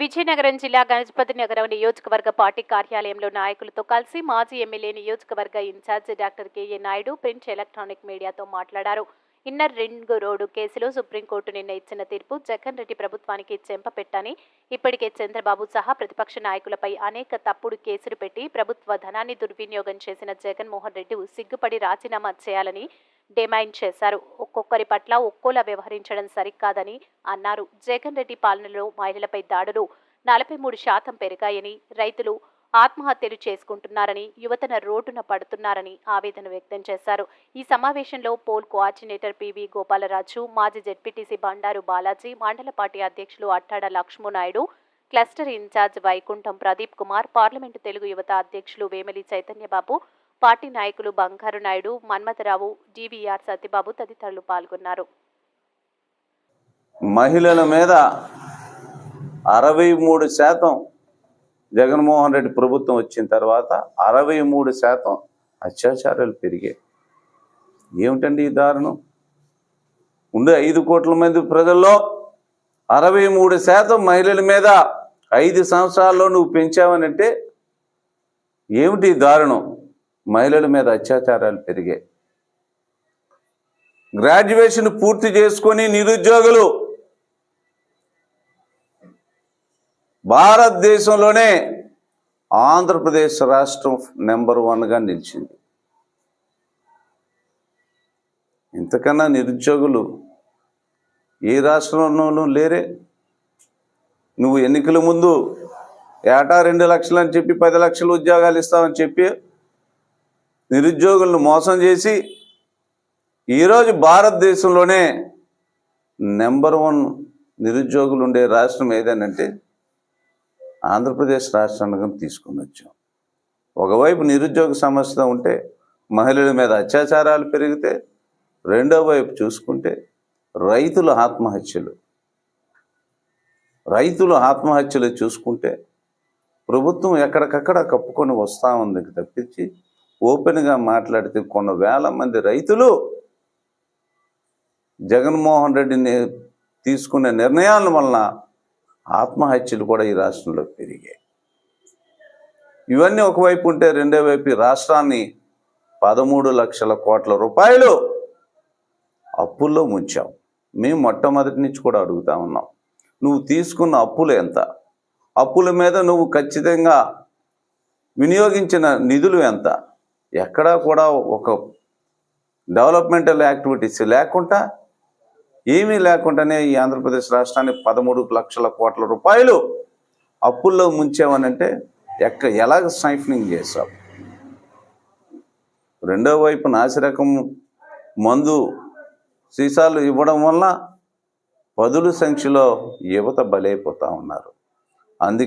విజయనగరం జిల్లా గణపతి నగరం నియోజకవర్గ పార్టీ కార్యాలయంలో నాయకులతో కలిసి మాజీ ఎమ్మెల్యే నియోజకవర్గ incharge doctor K A Naidu print electronic మీడియాతో మాట్లాడారు. ఇన్నర్ రింగ్ రోడ్డు కేసులో సుప్రీంకోర్టు నిన్న ఇచ్చిన తీర్పు జగన్ రెడ్డి ప్రభుత్వానికి చెంపపెట్టని ఇప్పటికే చంద్రబాబు సహా ప్రతిపక్ష నాయకులపై అనేక తప్పుడు కేసులు పెట్టి ప్రభుత్వ ధనాన్ని దుర్వినియోగం చేసిన జగన్మోహన్ రెడ్డి సిగ్గుపడి రాజీనామా చేయాలని డిమాండ్ చేశారు. ఒక్కొక్కరి పట్ల ఒక్కోలా వ్యవహరించడం సరికాదని అన్నారు. జగన్ రెడ్డి పాలనలో మహిళలపై దాడులు నలభై మూడు శాతం పెరిగాయని రైతులు ఆత్మహత్యలు చేసుకుంటున్నారని యువతన రోడ్డున పడుతున్నారని ఆవేదన వ్యక్తం చేశారు. ఈ సమావేశంలో పోల్ కోఆర్డినేటర్ పివి గోపాలరాజు మాజీ జెడ్పీటీసీ బండారు బాలాజీ మండల పార్టీ అధ్యక్షులు Attada Lakshmanaidu cluster incharge Vaikuntham Pradeep Kumar parliament Telugu యువత అధ్యక్షులు వేమలి చైతన్యబాబు పార్టీ నాయకులు బంగారు నాయుడు మన్మథరావు డివిఆర్ సత్యబాబు తదితరులు పాల్గొన్నారు. మహిళల మీద అరవై మూడు శాతం జగన్మోహన్ రెడ్డి ప్రభుత్వం వచ్చిన తర్వాత అరవై మూడు శాతం అత్యాచారాలు పెరిగాయి. ఏమిటండి ఈ దారుణం? ఉండే ఐదు కోట్ల మంది ప్రజల్లో అరవై మూడు శాతం మహిళల మీద ఐదు సంవత్సరాల్లో నువ్వు పెంచావనంటే ఏమిటి దారుణం? మహిళల మీద అత్యాచారాలు పెరిగాయి. గ్రాడ్యుయేషన్ పూర్తి చేసుకొని నిరుద్యోగులు భారతదేశంలోనే ఆంధ్రప్రదేశ్ రాష్ట్రం నెంబర్ వన్గా నిలిచింది. ఇంతకన్నా నిరుద్యోగులు ఏ రాష్ట్రంలోనూ లేరే. నువ్వు ఎన్నికల ముందు ఏటా రెండు లక్షలు అని చెప్పి పది లక్షలు ఉద్యోగాలు ఇస్తామని చెప్పి నిరుద్యోగులను మోసం చేసి ఈరోజు భారతదేశంలోనే నెంబర్ వన్ నిరుద్యోగులు ఉండే రాష్ట్రం ఏదనంటే ఆంధ్రప్రదేశ్ రాష్ట్రానికి తీసుకుని వచ్చాం. ఒకవైపు నిరుద్యోగ సమస్య ఉంటే మహిళల మీద అత్యాచారాలు పెరిగితే రెండో వైపు చూసుకుంటే రైతుల ఆత్మహత్యలు. రైతుల ఆత్మహత్యలు చూసుకుంటే ప్రభుత్వం ఎక్కడికక్కడ కప్పుకొని వస్తూ ఉంది తప్పించి ఓపెన్గా మాట్లాడితే కొన్ని వేల మంది రైతులు జగన్మోహన్ రెడ్డిని తీసుకునే నిర్ణయాల వలన ఆత్మహత్యలు కూడా ఈ రాష్ట్రంలో పెరిగాయి. ఇవన్నీ ఒకవైపు ఉంటే రెండో వైపు రాష్ట్రాన్ని పదమూడు లక్షల కోట్ల రూపాయలు అప్పుల్లో ముంచాం మేము మొట్టమొదటి నుంచి కూడా అడుగుతా ఉన్నాం. నువ్వు తీసుకున్న అప్పులు ఎంత? అప్పుల మీద నువ్వు ఖచ్చితంగా వినియోగించిన నిధులు ఎంత? ఎక్కడా కూడా ఒక డెవలప్మెంటల్ యాక్టివిటీస్ లేకుండా ఏమీ లేకుండానే ఈ ఆంధ్రప్రదేశ్ రాష్ట్రాన్ని పదమూడు లక్షల కోట్ల రూపాయలు అప్పుల్లో ముంచామనంటే ఎక్క ఎలాగ సైఫనింగ్ చేశావు రెండో వైపు నాసిరకం మందు సీసాలు ఇవ్వడం వల్ల పదుల సంఖ్యలో యువత బలైపోతూ ఉన్నారు. అందుకే